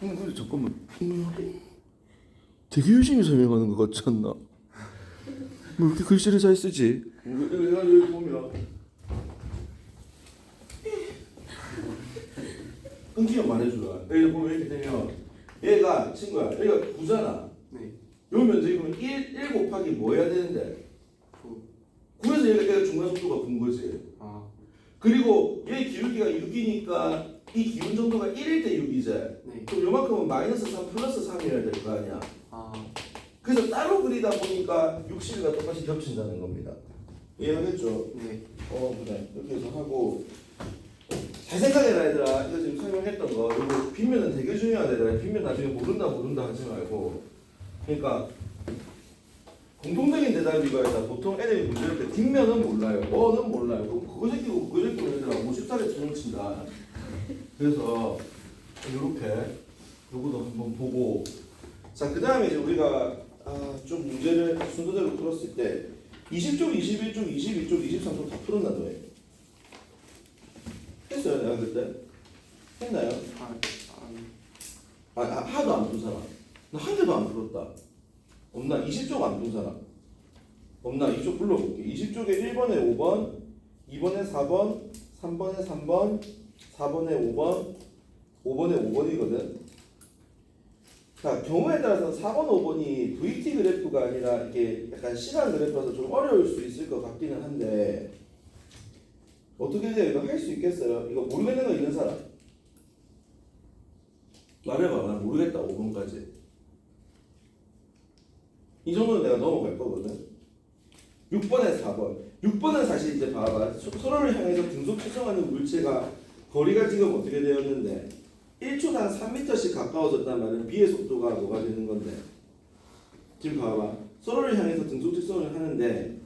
형 근데 잠깐만 되게 열심히 설명하는 것 같지 않나? 뭐 이렇게 글씨를 잘 쓰지? 여기 여기 보면 끊기면 말해주라 여기 보면 이렇게 되면 얘가 친구야 여기가 9잖아 네. 요 면적이 그러면 1, 1 곱하기 뭐 해야 되는데? 구. 9에서 얘가 얘가 중간 속도가 9인 거지 아. 그리고 얘 기울기가 6이니까 이 기운 정도가 1일 때 6이지. 네. 그럼 요만큼은 마이너스 3 플러스 3이어야 될 거 아니야. 아. 그래서 따로 그리다 보니까 60과 똑같이 겹친다는 겁니다. 이해하겠죠? 네. 어 그래. 이렇게 해서 하고. 잘 생각해라 얘들아 이거 지금 설명했던 거 이거 빗면은 되게 중요하다 얘들아. 빗면 나중에 모른다 모른다 하지 말고. 그러니까 공통적인 대답 이거였다 보통 애들이 문제할 때 뒷면은 몰라요 뭐는 몰라요. 그럼 그거 제끼고 그거 제끼고 얘들아 50살에 천을 친다 그래서 이렇게 요거도 한번 보고 자 그 다음에 이제 우리가 아, 좀 문제를 순서대로 풀었을 때 20쪽, 21쪽, 22쪽, 23쪽 다 풀었나 너희? 했어요 내가 그때? 했나요? 아. 아. 하나도 안 푼 사람 나 한 개도 안 풀었다 없나? 20쪽 안 푼 사람 없나? 이쪽 불러볼게 20쪽에 1번에 5번 2번에 4번 3번에 3번 4번에 5번 5번에 5번이거든 자 경우에 따라서 4번 5번이 VT 그래프가 아니라 이게 약간 시간 그래프라서 좀 어려울 수 있을 것 같기는 한데 어떻게 돼요? 이거 할 수 있겠어요? 이거 모르겠는 거 있는 사람? 말해봐 난 모르겠다 5번까지 이 정도는 내가 넘어갈 거거든 6번에 4번 6번은 사실 이제 봐봐 서- 서로를 향해서 등속 추정하는 물체가 거리가 지금 어떻게 되었는데? 1초당 3m씩 가까워졌단 말은 B의 속도가 뭐가 되는 건데? 지금 봐봐. 서로를 향해서 등속 측정을 하는데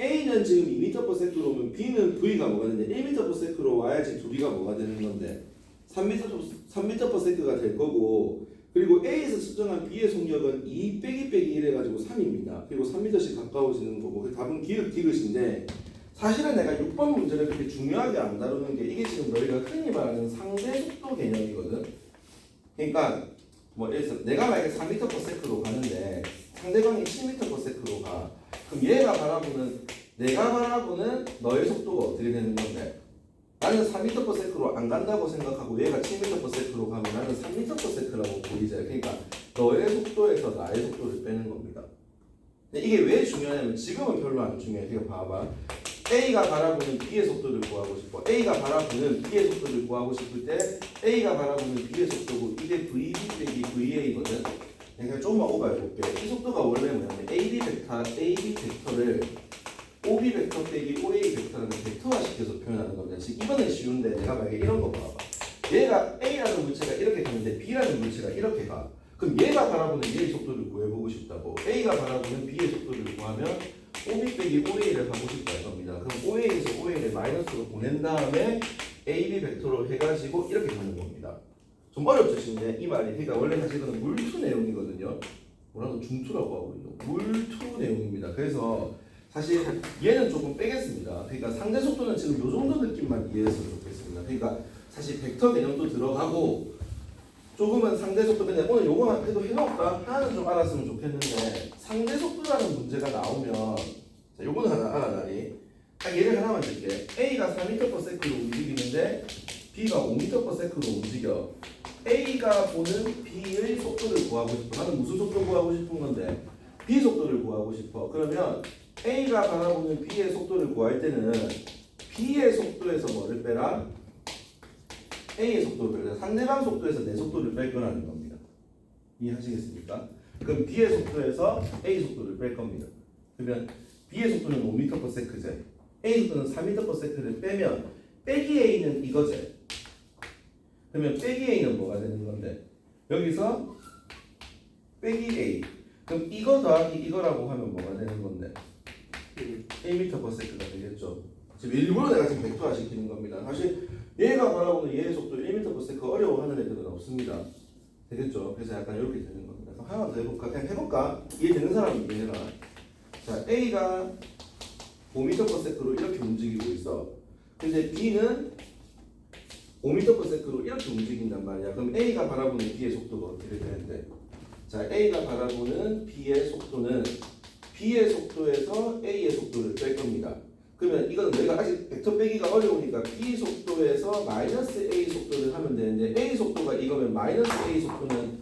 A는 지금 2m/s로 오면 B는 V가 뭐가 되냐 1m/s로 와야지 둘이가 뭐가 되는 건데? 3m 3m/s가 될 거고 그리고 A에서 측정한 B의 속력은 2 빼기 빼기 1 해가지고 3입니다. 그리고 3m씩 가까워지는 거고. 그 답은 기억 디귿인데 사실은 내가 6번 문제를 그렇게 중요하게 안 다루는 게 이게 지금 너희가 흔히 말하는 상대 속도 개념이거든. 그러니까 뭐 예를 들어서 내가 만약에 3m/s로 가는데 상대방이 10m/s로 가. 그럼 얘가 바라보는 내가 바라보는 너의 속도가 어떻게 되는 건데? 나는 3m/s로 안 간다고 생각하고 얘가 7m/s로 가면 나는 3m/s라고 보이지. 그러니까 너의 속도에서 나의 속도를 빼는 겁니다. 근데 이게 왜 중요하냐면 지금은 별로 안 중요해. 이거 봐봐. A가 바라보는 B의 속도를 구하고 싶어. A가 바라보는 B의 속도를 구하고 싶을 때 A가 바라보는 B의 속도고 이게 VB 빼기 VA거든. 그러니까 조금만 오버해볼게. 이 속도가 원래 뭐냐면 AB 벡터, AB 벡터를 OB 벡터 빼기 OA 벡터라는 벡터화 시켜서 표현하는 겁니다. 지금 이번엔 쉬운데 내가 만약에 이런 거 봐봐. 얘가 A라는 물체가 이렇게 가는데 B라는 물체가 이렇게 가. 그럼 얘가 바라보는 얘의 속도를 구해보고 싶다고. A가 바라보는 B의 속도를 구하면 OB 빼기 OA를 하고 싶다 이겁니다. 그럼 OA에서 OA를 마이너스로 보낸 다음에 AB 벡터로 해가지고 이렇게 가는 겁니다. 좀 어렵죠 지금 이 말이. 그러니까 원래 사실은 물투 내용이거든요. 뭐라고 중투라고 하고 있는 물투 내용입니다. 그래서 사실 얘는 조금 빼겠습니다. 그러니까 상대 속도는 지금 요 정도 느낌만 이해했으면 좋겠습니다. 그러니까 사실 벡터 개념도 들어가고 조금은 상대 속도 근데 오늘 요거만 해도 해놓을까? 하나는 좀 알았으면 좋겠는데 상대 속도라는 문제가 나오면 자, 요거는 하나 알아나니 딱 예를 하나만 들게. A가 4m/s로 움직이는데 B가 5m/s로 움직여. A가 보는 B의 속도를 구하고 싶어. 나는 무슨 속도 구하고 싶은 건데? B 속도를 구하고 싶어. 그러면 A가 바라보는 B의 속도를 구할 때는 B의 속도에서 뭐를 빼라? A의 속도를. 상대방 속도에서 내 속도를 뺄 거라는 겁니다. 이해하시겠습니까? 그럼 B의 속도에서 A 속도를 뺄 겁니다. 그러면 B의 속도는 5m/s제. A 속도는 3m/s를 빼면 빼기 A는 이거제. 그러면 빼기 A는 뭐가 되는 건데? 여기서 빼기 A. 그럼 이거 더하기 이거라고 하면 뭐가 되는 건데? 1m/s가 되겠죠. 지금 일부러 내가 지금 벡터화 시키는 겁니다. 사실 얘가 바라보는 얘의 속도 1m/s 어려워하는 애들은 없습니다. 되겠죠. 그래서 약간 이렇게 되는 겁니다. 그럼 하나 더 해볼까? 그냥 해볼까? 이해되는 사람이 이해해라. 자, A가 5m/s로 이렇게 움직이고 있어. 근데 B는 5m/s로 이렇게 움직인단 말이야. 그럼 A가 바라보는 B의 속도가 어떻게 되는데? 자, A가 바라보는 B의 속도는 B의 속도에서 A의 속도를 뺄 겁니다. 그러면 이거는 내가 아직 벡터 빼기가 어려우니까 B 속도에서 마이너스 A 속도를 하면 되는데 A 속도가 이거면 마이너스 A 속도는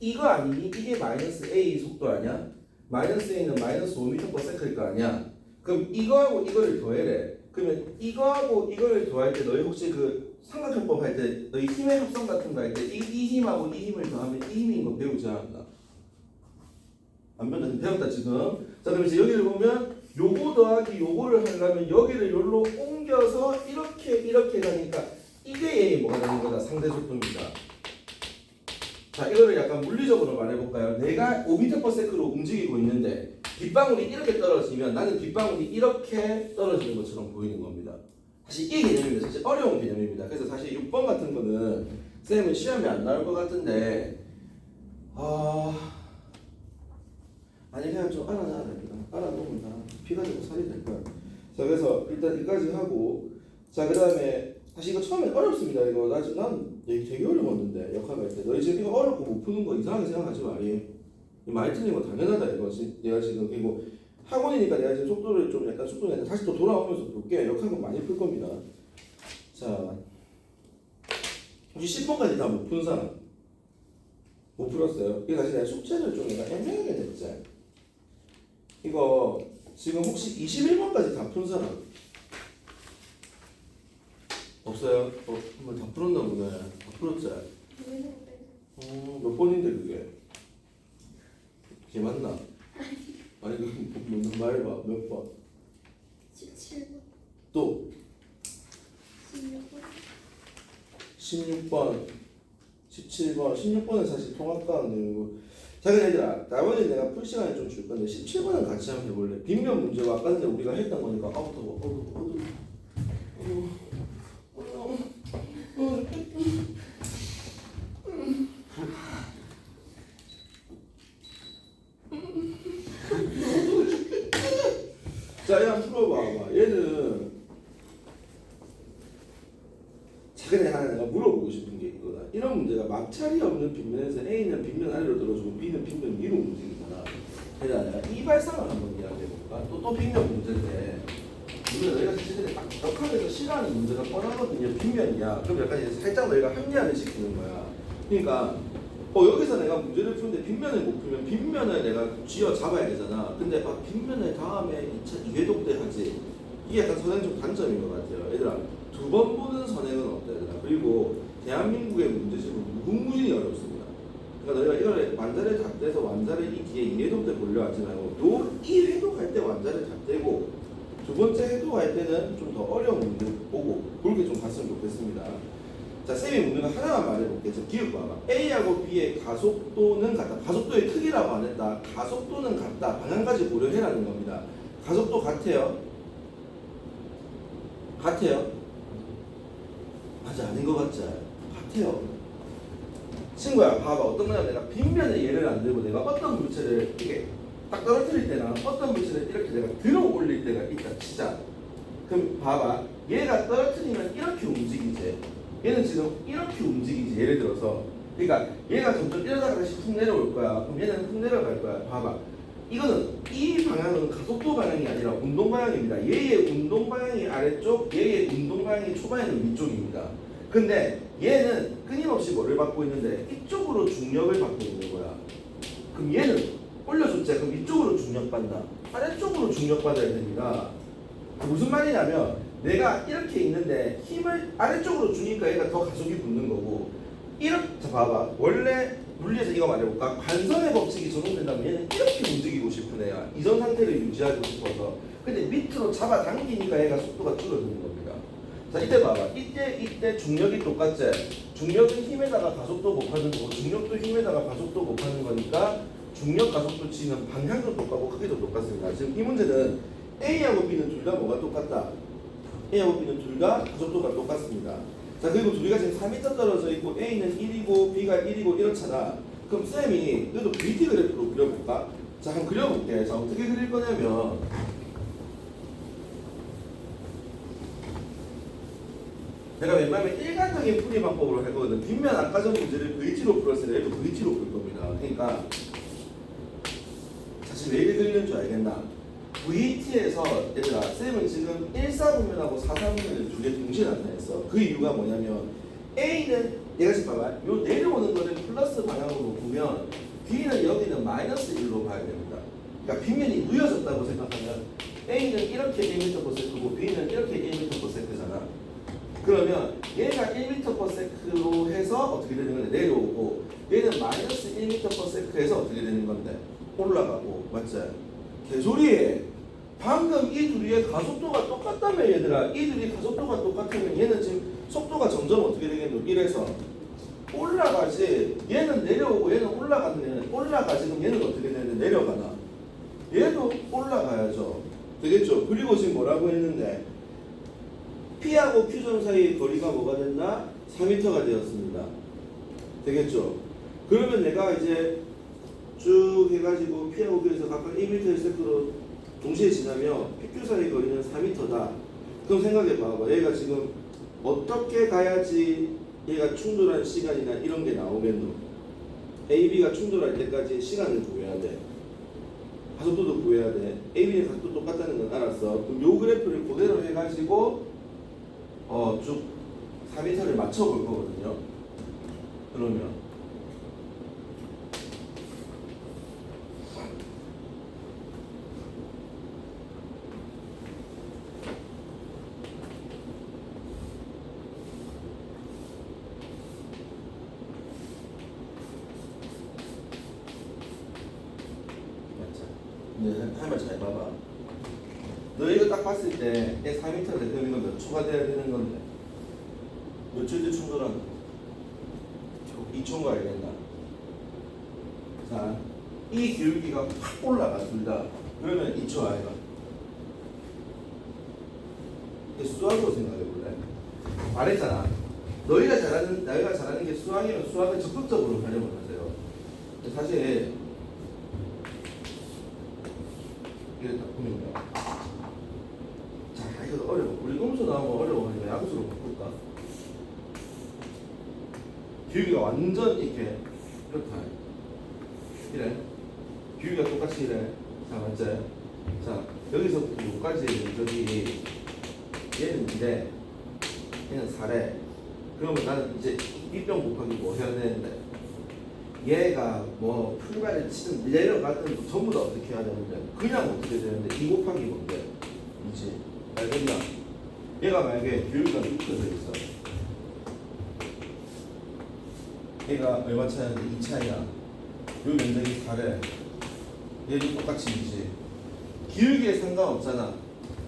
이거 아니니? 이게 마이너스 A 속도 아니야? 마이너스 A는 마이너스 5m/s일 거 아니야? 그럼 이거하고 이거를 더해래. 그러면 이거하고 이거를 더할 때 너희 혹시 그 삼각형법 할 때 너희 힘의 합성 같은 거 할 때 이 이 힘하고 이 힘을 더하면 이 힘인 거 배우지 않았나? 안 배웠다 배웠다 지금. 자 그럼 이제 여기를 보면 요거 더하기 요거를 하려면 여기를 여기로 옮겨서 이렇게 이렇게 가니까 이게 얘 뭐가 되는 거다 상대 속도입니다. 자 이거를 약간 물리적으로 말해볼까요? 내가 5m/s로 움직이고 있는데 빗방울이 이렇게 떨어지면 나는 빗방울이 이렇게 떨어지는 것처럼 보이는 겁니다. 사실 이 개념입니다. 사실 어려운 개념입니다. 그래서 사실 6번 같은 거는 쌤은 시험에 안 나올 것 같은데 아 아니 그냥 좀 알아놔야 됩니다. 알아놓으면 다 피가 되고 살이 될 거야. 자 그래서 일단 여기까지 하고 자 그 다음에 사실 이거 처음에 어렵습니다. 이거 나 지금 난 되게, 되게 어려웠는데 역할할 때 너희 지금 이거 어렵고 못 푸는 거 이상하게 생각하지 마리. 이 많이 틀린 거 당연하다 이거 지- 내가 지금 그리고 학원이니까 내가 지금 속도를 좀 약간 속도 내서 다시 또 돌아오면서 볼게 역할도 많이 풀 겁니다. 자 혹시 10번까지 다 못 푼 사람 못 풀었어요? 이거 사실 내가 숙제를 좀 애매하게 됐지. 이거 지금 혹시 21번까지 다 푼 사람 없어요? 어, 한번 다 풀었나 보네. 다 풀었지? 어, 몇 번인데 그게? 그게 맞나? 아니 그 말해봐 몇 번? 17번, 또 16번, 16번, 17번, 16번은 사실 통합과 내용이고 자 그럼 얘들아 나머지 내가 풀 시간을 좀줄 건데 17번은 같이 한번 해볼래? 빗면 문제가 아까 전에 우리가 했던 거니까 아우 더워 어우 어우 어우 어우 어우 풀어봐봐. 얘는 최근에 하나 내가 물어보고 싶은 게 이런 문제가 마찰이 없는 빗면에서 A는 빗면 아래로 들어주고 B는 빗면 위로 움직이잖아. 그래서 내가 이 발상을 한번 이야기해볼까? 또, 또 빗면 문제인데 문제 너희가 최근에 딱 역학에서 싫어하는 문제가 뻔하거든요. 빗면이야. 그럼 약간 살짝 너희가 합리화를 시키는 거야. 그러니까 어 여기서 내가 문제를 푸는데 빗면을 못 풀면 빗면을 내가 쥐어 잡아야 되잖아. 근데 아 빗면을 다음에 2차 2회독 때 하지. 이게 약간 선행 좀 단점인 것 같아요. 얘들아 두 번 보는 선행은 어때 얘들아? 그리고 대한민국의 문제집은 무궁무진히 어렵습니다. 그러니까 너희가 이걸 완자를 다 떼서 완자를 이 뒤에 2회독 때 보려 하지 말고 요 2회독 할 때 완자를 다 떼고 두 번째 회독 할 때는 좀 더 어려운 문제 보고 그렇게 좀 갔으면 좋겠습니다. 자, 쌤이 묻는 거 하나만 말해볼게. 저 기억 봐봐. A하고 B의 가속도는 같다. 가속도의 크기라고 안 했다. 가속도는 같다. 방향까지 고려해라는 겁니다. 가속도 같아요. 같아요. 맞아, 아닌 것 같지? 같아요. 친구야, 봐봐. 어떤 거냐면 내가 빗면에 예를 안 들고 내가 어떤 물체를 이게 딱 떨어뜨릴 때나 어떤 물체를 이렇게 내가 들어 올릴 때가 있다. 치자. 그럼 봐봐. 얘가 떨어뜨리면 이렇게 움직이지. 얘는 지금 이렇게 움직이지. 예를 들어서. 그러니까 얘가 점점 이러다가 다시 훅 내려올 거야. 그럼 얘는 훅 내려갈 거야. 봐봐. 이거는 이 방향은 가속도 방향이 아니라 운동 방향입니다. 얘의 운동 방향이 아래쪽, 얘의 운동 방향이 초반에는 위쪽입니다. 근데 얘는 끊임없이 뭐를 받고 있는데 이쪽으로 중력을 받고 있는 거야. 그럼 얘는 올려줬지. 그럼 이쪽으로 중력 받나? 아래쪽으로 중력 받아야 됩니다. 무슨 말이냐면 내가 이렇게 있는데 힘을 아래쪽으로 주니까 얘가 더 가속이 붙는 거고 이렇게 자 봐봐 원래 물리에서 이거 말해볼까 관성의 법칙이 적용된다면 얘는 이렇게 움직이고 싶은 애야 이전 상태를 유지하고 싶어서 근데 밑으로 잡아당기니까 얘가 속도가 줄어드는 겁니다 자 이때 봐봐 이때 이때 중력이 똑같지 중력은 힘에다가 가속도 곱하는 거고 중력도 힘에다가 가속도 곱하는 거니까 중력 가속도 치는 방향도 똑같고 크기도 똑같습니다 지금 이 문제는 A하고 B는 둘 다 뭐가 똑같다 A하고 B는 둘 다 가속도가 똑같습니다. 자 그리고 둘이가 지금 4m 떨어져 있고 A는 1이고 B가 1이고 이렇잖아. 그럼 쌤이 그래도 VT 그래프로 그려볼까? 자 한번 그려볼게. 자 어떻게 그릴 거냐면 내가 웬만하면 일관적인 풀이 방법으로 할 거거든. 뒷면 아까 전 문제를 VT로 풀었으니까 얘도 VT로 풀 겁니다. 그러니까 사실 왜 이렇게 들리는 줄 알겠나? VT에서 얘들아 쌤은 지금 1사분면하고 4사분면을 두 개 동시에 나타냈어. 그 이유가 뭐냐면 A는 얘가 지금 봐봐. 요 내려오는 거를 플러스 방향으로 보면 B는 여기는 마이너스 1로 봐야 됩니다. 그러니까 빗면이 누여졌다고 생각하면 A는 이렇게 1m/s고 B는 이렇게 1m/s잖아. 그러면 얘가 1m/s로 해서 어떻게 되는 건데? 내려오고 얘는 마이너스 1m/s에서 어떻게 되는 건데? 올라가고 맞지? 개소리에 방금 이 둘이의 가속도가 똑같다며 얘들아. 이 둘이 가속도가 똑같으면 얘는 지금 속도가 점점 어떻게 되겠노? 이래서 올라가지. 얘는 내려오고 얘는 올라가는 얘는 올라가지 그럼 얘는 어떻게 되는데? 내려가나? 얘도 올라가야죠. 되겠죠? 그리고 지금 뭐라고 했는데 P하고 Q점 사이의 거리가 뭐가 된다? 4m가 되었습니다. 되겠죠? 그러면 내가 이제 쭉 해가지고 P하고 Q에서 각각 1m의 세크로 동시에 지나면 PQ 사이의 거리는 4m다. 그럼 생각해 봐봐. 얘가 지금 어떻게 가야지 얘가 충돌한 시간이나 이런 게 나오겠노? AB가 충돌할 때까지 시간을 구해야 돼. 가속도도 구해야 돼. AB의 가속도 똑같다는 건 알았어. 그럼 요 그래프를 그대로 해가지고 어, 쭉 4m를 맞춰 볼 거거든요. 그러면 맞자. 할말 잘 봐봐. 너 이거 딱 봤을 때 4m가 되면 이거 몇 초가 돼야 되는 건데 몇 초에 충돌하는 거? 2초인 거 알겠나? 자, 이 기울기가 확 올라가 둘 다. 그러면 2초 아이가? 수학으로 생각해 볼래? 말했잖아. 너희가 잘하는 너희가 잘하는 게 수학이면 수학을 적극적으로 활용을 하세요. 사실 이래 딱 보면요. 자, 이거 어려워. 우리 음수 나오면 어려우니까 양수로 바꿀까? 기울기가 완전 이렇게 이렇다. 이래. 기울기가 똑같이 이래. 자, 맞지? 자, 여기서부터 여기까지 저기 얘는 2래, 얘는 4래. 그러면 나는 이제 이병 곱하기 뭐 해야 되는데 얘가 뭐 풀발을 내려가든 뭐 전부 다 어떻게 해야 되는데 그냥 어떻게 되는데 2 곱하기 뭔데? 이지 알겠나? 얘가 만약에 기울기가 6도 있어. 얘가 얼마 차이인데 2 차이야. 요 면적이 4래. 얘도 똑같이 이지. 기울기에 상관없잖아.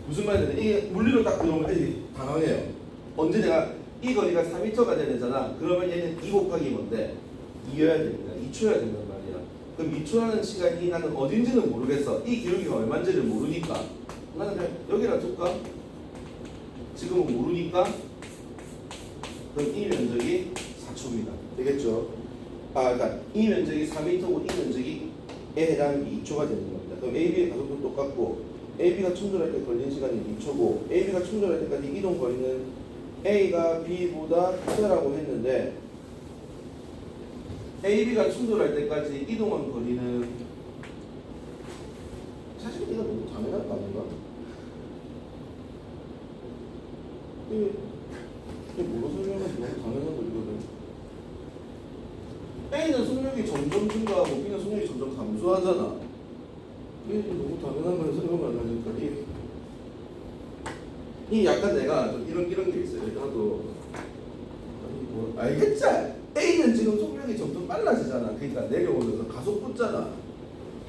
무슨 말이냐? 이게 물리로 딱 들어오면 애들이 당황해요. 언제 내가 이 거리가 4m가 되잖아. 그러면 얘는 2 곱하기 뭔데? 2여야 됩니다. 2초야 된단 말이야 그럼 2초라는 시간이 나는 어딘지는 모르겠어 이 기울기가 얼마인지를 모르니까 나는 그냥 여기다 둘까? 지금은 모르니까 그럼 이 면적이 4초입니다 되겠죠? 아 그러니까 이 면적이 4m고 이 면적이 에 해당이 2초가 되는 겁니다 그럼 AB의 가속도 똑같고 AB가 충돌할 때 걸린 시간이 2초고 AB가 충돌할 때까지 이동 거리는 A가 B보다 크다라고 했는데 AB가 충돌할 때까지 이동한 거리는 사실 이거 너무 당연한 거 아닌가? 이게 이게 뭐로 설명하면 너무 당연한 거리거든 A는 속력이 점점 증가하고 B는 속력이 점점 감소하잖아. 이게 너무 당연한 걸 생각을 하니까 이, 이 약간 내가 좀 이런 이런 게 있어요. 나도. 아니 뭐 알겠지? A는 지금 속력이 점점 빨라지잖아. 그러니까 내려오면서 가속 붙잖아.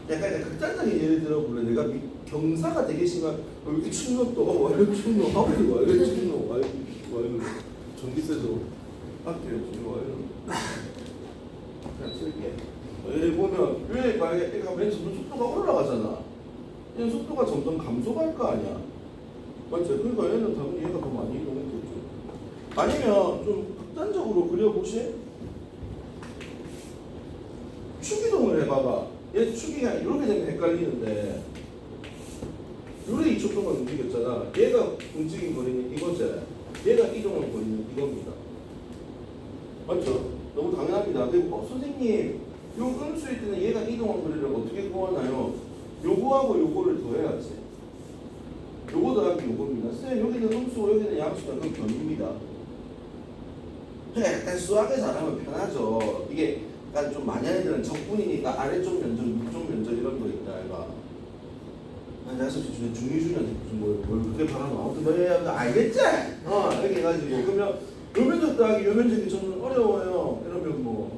약간 극단적인 예를 들어 볼래. 내가 미, 경사가 되게 심한 어, 이렇게 충격도 어, 와 이렇게 충격 하고 와 이렇게 충격 와 이렇게 와 이렇게 전기세도 할게요 지금 와 이렇게 그냥 쓸게. 어, 여기 보면 왜 만약에 얘가 맨 점점 속도가 올라가잖아. 얘는 속도가 점점 감소할 거 아니야. 맞지? 그러니까 얘는 당연히 얘가 더 많이 이동했겠죠. 아니면 좀 극단적으로 그려보시. 축이동을 해 봐봐. 얘 축이가 이렇게 되면 헷갈리는데 요래 2초 동안 움직였잖아. 얘가 움직인 거리는 이거지. 얘가 이동을 보이는 이겁니다. 맞죠? 너무 당연합니다. 그리고 어, 선생님 요 음수일 때는 얘가 이동한 거리를 어떻게 구하나요? 요거하고 요거를 더해야지. 요거 더하기 요겁니다. 선생님 여기는 음수고 여기는 양수다. 그럼 변입니다. 약간 수학을 잘하면 편하죠. 이게 약간 좀 많이 애들은 적분이니까 아래쪽 면적, 위쪽 면적 이런 거 있다 이가. 아, 내가 솔직히 중- 중위준이한테 무슨 뭘, 뭘 그렇게 바라면 아무튼 뭐 해야 알겠지? 어 이렇게 해가지고 그러면 요 면적 더하기 요 면적이 저는 어려워요. 이러면 뭐할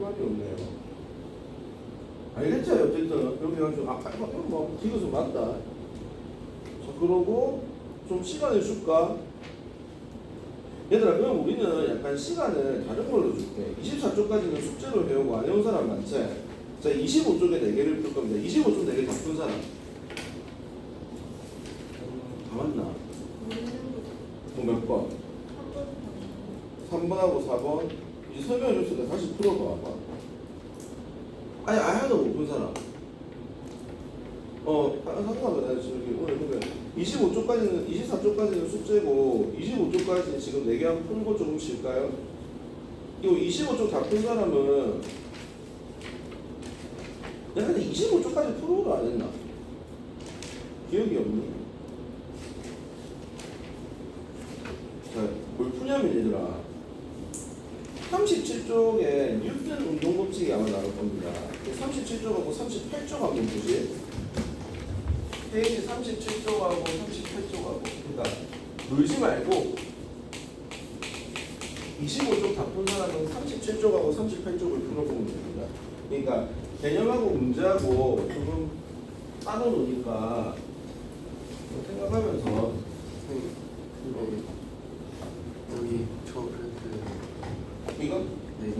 말이 없네요. 알겠죠? 어쨌든 이렇게 해가지고 아 이거 뭐 이것은 맞다. 자 그러고 좀 시간을 줄까? 얘들아 그럼 우리는 약간 시간을 다른 걸로 줄게 24쪽까지는 숙제로 배우고 안 해온 사람 많지? 자 25쪽에 4개를 풀 겁니다 25쪽 4개 다 푼 사람 다 맞나? 뭐몇 번? 3번하고 4번 이제 설명해 줬으니까 다시 풀어봐 봐 아니 아예 하나도 못푼 사람 어 상관없어 나 지금 오늘 보면 25쪽까지는 24쪽까지는 숙제고 25쪽까지 지금 4개 한 풀고 조금 쉴까요? 이거 25쪽 다 푼 사람은 내가 근데 25쪽까지 풀어도 안 했나? 기억이 없니? 자, 뭘 푸냐면 얘들아 37쪽에 뉴턴 운동 법칙이 아마 나올 겁니다 37쪽하고 38쪽 한번 보지 페이지 37쪽하고 38쪽하고 그러니까 놀지 말고 25쪽 다 푼 사람은 37쪽하고 38쪽을 풀어보면 됩니다. 그러니까 개념하고 문제하고 조금 따로 노니까 생각하면서 선생님 근데 여기 저 그래도 이거 네.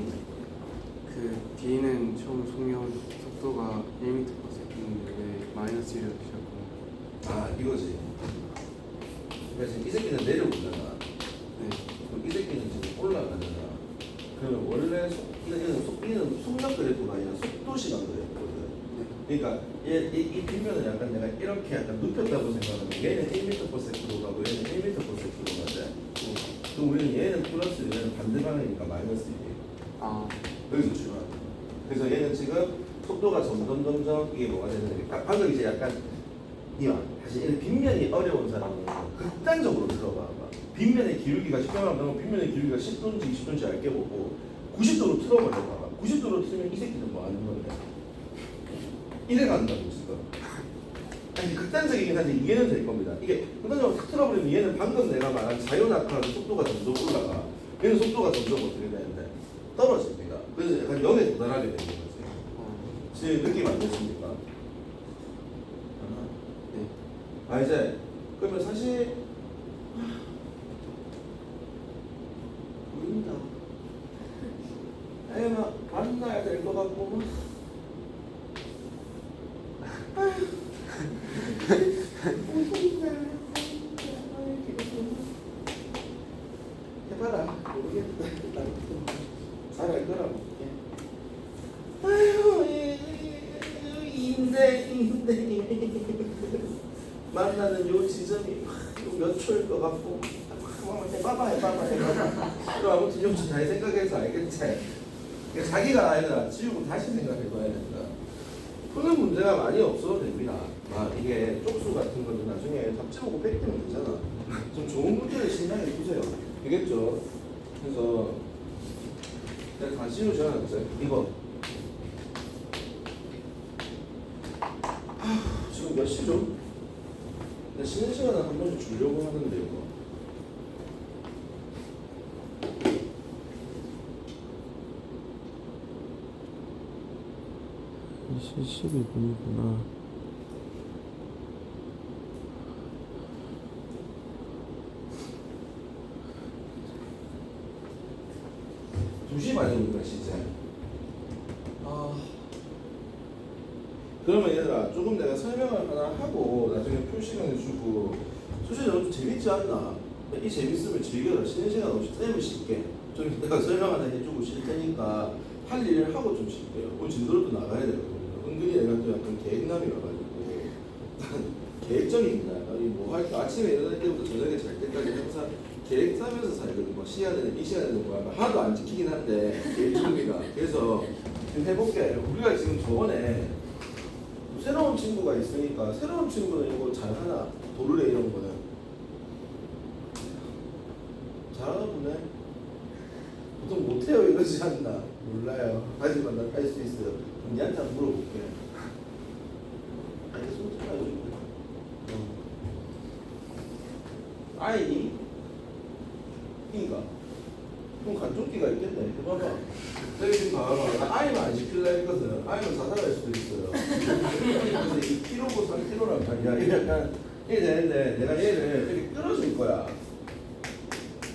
그 D는 처음 속력 속도가 1m/s인데 왜 마이너스 1을 주셨고 아 이거지. 그래서 이 새끼는 내려오잖아. 네. 그럼 이 새끼는 지금 올라가잖아. 그러면 원래 속, 얘는 속, 얘는 속력 그래프가 아니라 속도 시간 그래프거든. 네. 그러니까 얘, 이, 이 뒷면을 약간 내가 이렇게 약간 눕혔다고 생각하면 얘는 1m per sec로 가고 얘는 1m per sec로 가자. 네. 그럼 우리는 얘는 플러스 얘는 반대 방향이니까 마이너스 1이에요. 아 여기서 출발. 그래서 얘는 지금 속도가 점점 점점 이게 뭐가 되는 게 방금 이제 약간 이와 사실 얘는 빗면이 어려운 사람은 극단적으로 들어봐. 봐. 빗면의 기울기가 10도 하면 빗면의 기울기가 10도인지 20도인지 알게 보고 90도로 틀어버려 봐봐. 90도로 틀면 이 새끼는 뭐 하는 건데? 이래 간다고 지금. 아니 극단적이긴 한데 이해는 될 겁니다. 이게 극단적으로 탁 틀어버리면 얘는 방금 내가 말한 자유낙하는 속도가 점점 올라가. 얘는 속도가 점점 어떻게 되는데 떨어집니다. 그래서 약간 역에 도달하게 되는 거지. 어, 지금 느낌 안 됐습니까? 네. 아 이제 그러면 사실 보인다. 아니 막 만나야 될 것 같고 막. 해봐라. 모르겠다. 잘할 거라고. 아유, 인생, 인생. 만나는 요 지점이 몇 초일 것 같고. 해봐봐, 해봐봐, 해봐봐. 그럼 아무튼 요즘 잘 생각해서 알겠지? 그러니까 자기가 아니라 지우고 다시 생각해 봐야 된다. 푸는 문제가 많이 없어도 됩니다. 아, 이게 쪽수 같은 거는 나중에 보고 뺏기면 되잖아. 좀 좋은 문제를 신나게 푸세요. 알겠죠? 그래서 내가 다 씌우셔놨어요. 이거. 아, 지금 몇 시죠? 나 쉬는 시간을 한 번씩 주려고 하는데 이거. 시 12분이구나. 두시 반이니까 진짜. 아. 그러면 얘들아 조금 내가 설명을 하나 하고 나중에 풀 시간을 주고 솔직히 너무 좀 재밌지 않나? 이 재밌으면 즐겨라 쉬는 시간 없이 쌤을 쉴게 좀 내가 설명 하나 해주고 쉴 테니까 할 일을 하고 좀 쉴게요 오늘 진도로도 나가야 되거든요 은근히 내가 또 약간 계획남이 와가지고 계획적입니다. 뭐할 아침에 일어날 때부터 저녁에 잘 때까지 항상 계획 짜면서 살거든요. 뭐 시간에는 이 시간에는 뭐 하면 하나도 안 지키긴 한데 계획적입니다. 그래서 지금 해볼게. 우리가 지금 저번에 새로운 친구가 있으니까 새로운 친구는 이거 잘 하나 도르래 이런 거는 잘하나 보네. 보통 못해요 이러지 않나 몰라요. 하지만 난 할 수 있어요. 언니한테 한번 물어볼게. 아니 솔직하게 어. 아이니 이가 그럼 간종기가 있겠네. 해봐봐. 여기 지금 봐봐. 아이만 안 시킬라 했거든. 아이는 자살할 수도 있어요. 그래서 2kg고 3kg란 말이야. 이게 약간 이게 되는데 내가 얘를 이렇게 끌어줄 거야.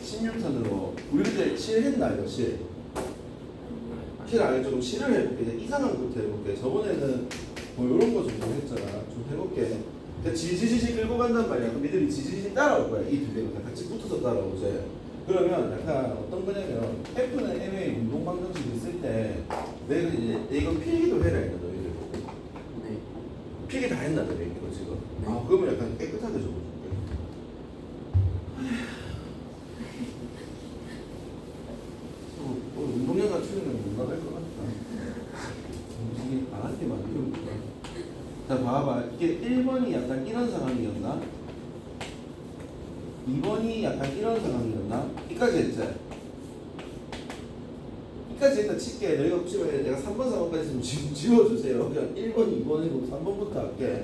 16턴으로 우리 그때 실 했나 이거 실? 실안 했죠. 그럼 실을 해볼게. 이상한 것부터 해볼게. 저번에는 뭐 이런 거 좀 했잖아. 좀 해볼게. 그러니까 지지지지 끌고 간단 말이야. 그럼 니들이 지지지 따라올 거야. 이 두 개가 같이 붙어서 따라오지. 그러면 약간 어떤 거냐면 F는 MA 운동 방정식 있을 때 내가 이제 이거 필기도 해라 했다 너희들. 네. 필기 다 했나 너희 이거 지금? 네. 아 그러면 약간 깨끗하게 적어줄게. 어, 어, 운동회가 추는데 못 나갈 것 같다. 정신이 안한테 만들어볼까? 자, 봐봐. 이게 1번이 약간 이런 상황이었나? 2번이 약간 이런 상황이었나? 이까지 했지? 이까지 했다 칠게. 너희가 혹시 내가 3번 상황까지 좀 지, 지워주세요. 그냥 1번, 2번이고 3번부터 할게.